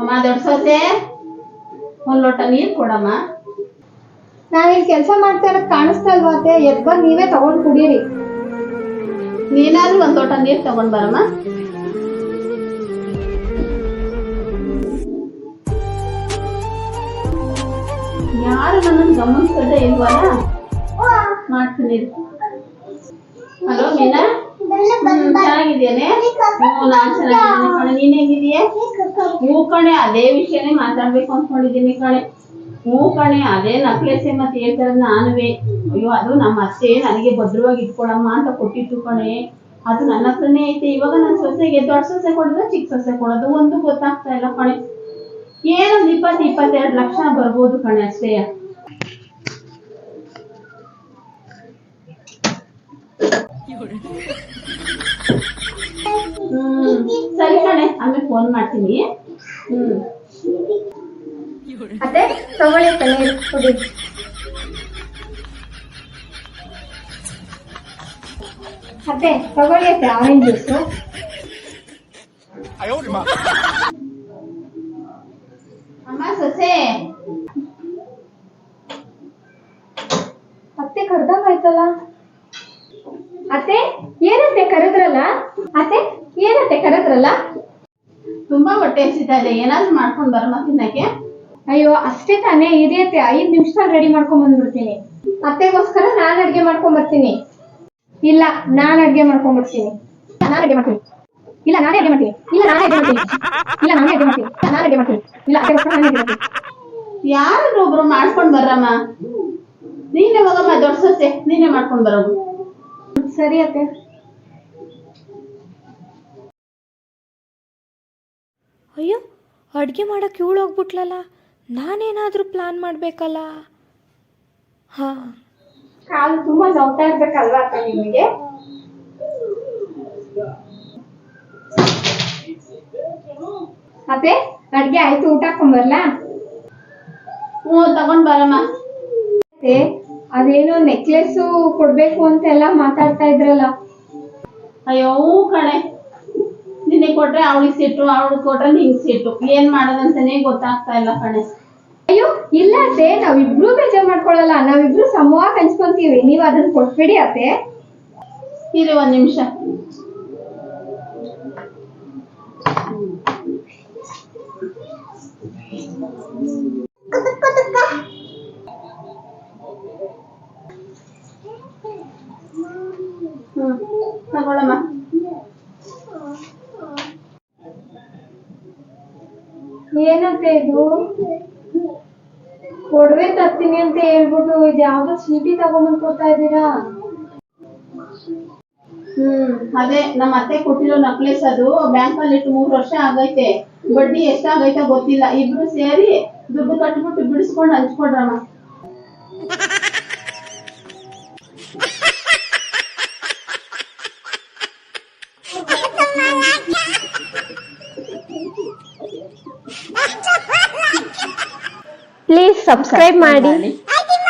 ಅಮ್ಮ ದೊಡ್ಡ ಸೊಸೆ? ಒಂದ್ ಲೋಟ ನೀರ್ ಕೊಡಮ್ಮ. ನಾವಿಲ್ಲಿ ಕೆಲಸ ಮಾಡ್ತಾ ಇರೋದು ಕಾಣಿಸ್ತಾ ಇಲ್ವಾ ಅತ್ತೆ? ಎದ್ ಬಂದ್ ನೀವೇ ತಗೊಂಡ್ ಕುಡೀರಿ. ನೀನಾದ್ರೂ ಒಂದ್ ಲೋಟ ನೀರ್ ತಗೊಂಡ್ ಬರಮ್ಮ. ಯಾರು ನನ್ನನ್ನು ಗಮನಿಸದೆ ಇಲ್ವಲ್ಲ? ಮಾಡ್ತೀನಿ. ಹಲೋ ಮೀನಾ? ಚೆನ್ನಾಗಿದ್ಯೇನೆ? ಹ್ಞೂ ಕಣೆ. ಅದೇ ವಿಷಯನೇ ಮಾತಾಡ್ಬೇಕು ಅನ್ಕೊಂಡಿದ್ದೀನಿ ಕಣೆ. ಹ್ಞೂ ಕಣೆ, ಅದೇ ನಕ್ಲೆಸೆ ಮತ್ತೆ ಹೇಳ್ತಾರೆ ನಾನುವೇ. ಅಯ್ಯೋ, ಅದು ನಮ್ಮ ಅತ್ತೆ ನನಗೆ ಭದ್ರವಾಗಿ ಇಟ್ಕೊಳಮ್ಮ ಅಂತ ಕೊಟ್ಟಿತ್ತು ಕಣೆ. ಅದು ನನ್ನ ಹತ್ರನೇ ಐತೆ. ಇವಾಗ ನನ್ನ ಸೊಸೆಗೆ, ದೊಡ್ಡ ಸೊಸೆ ಕೊಡೋದು, ಚಿಕ್ಕ ಸೊಸೆ ಕೊಡೋದು ಒಂದು ಗೊತ್ತಾಗ್ತಾ ಇಲ್ಲ ಕಣೆ. ಏನೊಂದು ಇಪ್ಪತ್ತು ಇಪ್ಪತ್ತೆರಡು ಲಕ್ಷ ಬರ್ಬೋದು ಕಣೆ ಅಷ್ಟೇ. ಆಮೇಲೆ ಫೋನ್ ಮಾಡ್ತೀನಿ. ಹ್ಮ್. ಅತ್ತೆ ತಗೊಳ್ಳಿ ಅತ್ತೆ ನೀರು ಕುಡಿ. ಅತ್ತೆ ತಗೊಳ್ಳಿ ಅತ್ತೆ ಆರೆಂಜ್ ಜ್ಯೂಸು ಅಮ್ಮ ಸೊಸೆ. ಅತ್ತೆ ಕರ್ದಂಗಾಯ್ತಲ್ಲ ಅತ್ತೆ ಏನತ್ತೆ ಕರೆದ್ರಲ್ಲ? ಅತ್ತೆ ಏನತ್ತೆ ಕರೆದ್ರಲ್ಲ? ತುಂಬಾ ಹೊಟ್ಟೆ ಹಸಿತಾ ಇದೆ. ಏನಾದ್ರು ಮಾಡ್ಕೊಂಡ್ ಬರಮ್ಮ ತಿನ್ನಕ್ಕೆ? ಅಯ್ಯೋ ಅಷ್ಟೇ ತಾನೇ. ಇರಿಯತ್ತೆ ಐದ್ ನಿಮಿಷದಲ್ಲಿ ರೆಡಿ ಮಾಡ್ಕೊಂಡ್ ಬಂದ್ಬಿಡ್ತೀನಿ. ಅತ್ತೆಗೋಸ್ಕರ ನಾನ್ ಅಡ್ಗೆ ಮಾಡ್ಕೊಂಡ್ ಬರ್ತೀನಿ. ಇಲ್ಲ ನಾನ್ ಅಡ್ಗೆ ಮಾಡ್ಕೊಂಡ್ ಬರ್ತೀನಿ. ನಾನ್ ಅಡ್ಗೆ ಮಾಡ್ತೀನಿ. ಇಲ್ಲ ನಾನೇ ಅಡ್ಗೆ ಮಾಡ್ತೀನಿ. ಇಲ್ಲ ನಾನೇ ಅಡ್ಗೆ ಮಾಡ್ತೀನಿ. ಇಲ್ಲ ನಾನೇ ಅಡ್ಗೆ ಮಾಡ್ತೀನಿ. ಇಲ್ಲ, ನಾನೇ ಅಡ್ಗೆ ಮಾಡ್ತೀನಿ. ಇಲ್ಲ ಅತ್ತೆಗೋಸ್ಕರ ನಾನೇ ಅಡ್ಗೆ ಮಾಡ್ತೀನಿ. ಯಾರಾದ್ರೂ ಒಬ್ರು ಮಾಡ್ಕೊಂಡ್ ಬರ್ರಮ್ಮ? ನೀನೇ ಹೋಗಮ್ಮ ದೊಡ್ಡ ಸೊಸೆ. ನೀನೇ ಮಾಡ್ಕೊಂಡ್ ಬರೋದು. ಸರಿ ಅತ್ತೆ. ಅಯ್ಯೋ ಅಡುಗೆ ಮಾಡೋಕ್ಕೆ ಇವಳು ಹೋಗ್ಬಿಟ್ಲಲ್ಲ ನಾನೇನಾದರೂ ಪ್ಲಾನ್ ಮಾಡಬೇಕಲ್ಲ? ಹಾಂ. ಕಾಲು ನೋಡ್ತಾ ಇರ್ಬೇಕಲ್ವಾ ಅಕ್ಕ ನಿಮಗೆ? ಮತ್ತೆ ಅಡ್ಗೆ ಆಯ್ತು ಊಟ ಹಾಕೊಂಬರ್ಲಾ? ಹ್ಞೂ ತಗೊಂಡ್ ಬರಮ್ಮ ಮತ್ತೆ ಅದೇನೋ ನೆಕ್ಲೆಸ್ ಕೊಡ್ಬೇಕು ಅಂತ ಎಲ್ಲ ಮಾತಾಡ್ತಾ ಇದ್ರಲ್ಲ. ಅಯ್ಯೋ ಕಣೆ. ನಿನ್ನೆ ಕೊಟ್ರೆ ಅವಳಿಗೆ ಸಿಟ್ಟು ಅವಳಿಗೆ ಕೊಟ್ರೆ ನಿಂಗೆ ಸಿಟ್ಟು. ಏನ್ ಮಾಡೋದಂತಾನೆ ಗೊತ್ತಾಗ್ತಾ ಇಲ್ಲ ಕಣೆ. ಅಯ್ಯೋ ಇಲ್ಲ ಅತ್ತೆ ನಾವಿಬ್ರು ಬೇಜಾರ್ ಮಾಡ್ಕೊಳಲ್ಲ. ನಾವಿಬ್ರು ಸಮವಾಗಿ ಹಂಚ್ಕೊಂತೀವಿ. ನೀವ್ ಅದನ್ನ ಕೊಟ್ಬಿಡಿ ಅತ್ತೆ. ಇರಿ ಒಂದ್ ನಿಮಿಷ. ಹ್ಮ್ ತಗೊಳಮ್ಮ. ಏನಂತೆ ಇದು ಕೊಡ್ವೆ ತರ್ತೀನಿ ಅಂತ ಹೇಳ್ಬಿಟ್ಟು ಇದು ಯಾವ್ದೋ ಚೀಟಿ ತಗೊಂಡ್ಬಂದು ಕೊಡ್ತಾ ಇದ್ದೀರಾ? ಹ್ಮ್, ಅದೇ ನಮ್ಮ ಅತ್ತೆ ಕೊಟ್ಟಿರೋ ನಕ್ಲೆಸ್ ಅದು ಬ್ಯಾಂಕ್ ಅಲ್ಲಿ ಇಟ್ಟು ಮೂರ್ ವರ್ಷ ಆಗೈತೆ. ಬಡ್ಡಿ ಎಷ್ಟಾಗೈತೆ ಗೊತ್ತಿಲ್ಲ. ಇಬ್ರು ಸೇರಿ ದುಡ್ಡು ಕಟ್ಬಿಟ್ಟು ಬಿಡಿಸ್ಕೊಂಡು ಹಂಚ್ಕೊಡ್ರಮ್ಮ. ಪ್ಲೀಸ್ ಸಬ್ಸ್ಕ್ರೈಬ್ ಮಾಡಿ.